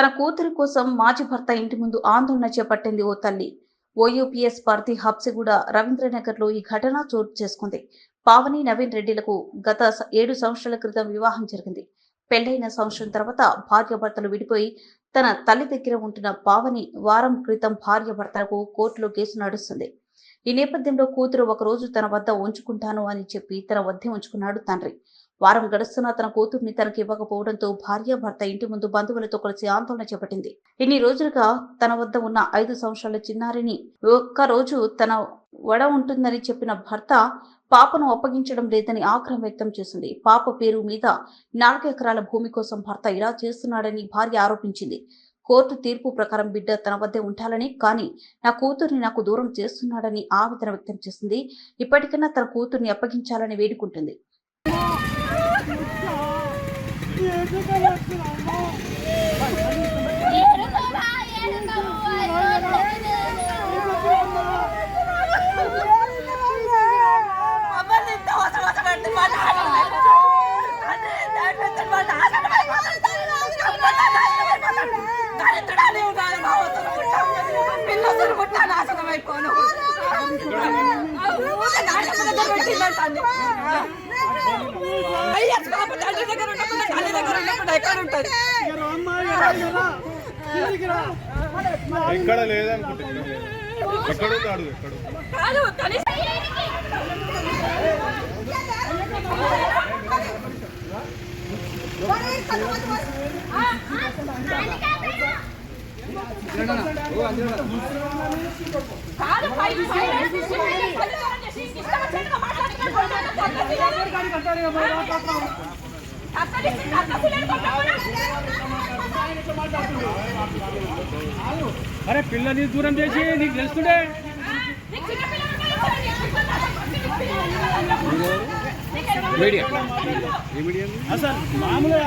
తన కూతురి కోసం మాజీ భర్త ఇంటి ముందు ఆందోళన చేపట్టింది ఓ తల్లి. ఓయూపీఎస్ పార్టీ హబ్సిగూడ రవీంద్రనగర్లో ఈ ఘటన చోటు చేసుకుంది. పావని నవీన్ రెడ్డిలకు గత ఏడు సంవత్సరాల క్రితం వివాహం జరిగింది. పెళ్ళైన సంవత్సరం తర్వాత భార్యాభర్తలు విడిపోయి తన తల్లి దగ్గర ఉంటున్న పావని వారం క్రితం భార్యాభర్తలకు కోర్టులో కేసు నడుస్తుంది. ఈ నేపథ్యంలో కూతురు ఒక రోజు తన వద్ద ఉంచుకుంటాను అని చెప్పి తన వద్దే ఉంచుకున్నాడు తండ్రి. వారం గడుస్తున్నా తన కూతుర్ని తనకి ఇవ్వకపోవడంతో భార్య భర్త ఇంటి ముందు బంధువులతో కలిసి ఆందోళన చేపట్టింది. ఇన్ని రోజులుగా తన వద్ద ఉన్న ఐదు సంవత్సరాల చిన్నారిని ఒక్క రోజు తన వడ ఉంటుందని చెప్పిన భర్త పాపను అప్పగించడం లేదని ఆగ్రహం వ్యక్తం చేసింది. పాప పేరు మీద నాలుగు ఎకరాల భూమి కోసం భర్త ఇలా చేస్తున్నాడని భార్య ఆరోపించింది. కోర్టు తీర్పు ప్రకారం బిడ్డ తన వద్దే ఉండాలని కానీ నా కూతుర్ని నాకు దూరం చేస్తున్నాడని ఆవేదన వ్యక్తం చేసింది. ఇప్పటికైనా తన కూతుర్ని అప్పగించాలని వేడుకుంటుంది. ఎక్కడ ఉంటుంది? ఎక్కడ లేదనుకుంటా ఎక్కడ ఉంది అడుగు ఎక్కడ ఉంది? కాదు కనీసం కాదు పై పై ఇష్టం వచ్చినట్టుగా మాట్లాడుతున్నాడు అక్కడికి అక్కడికి అరే పిల్లని దూరం చేసి నీకు తెలుస్తుండే మీడియా. మీడియా అసలు మామూలుగా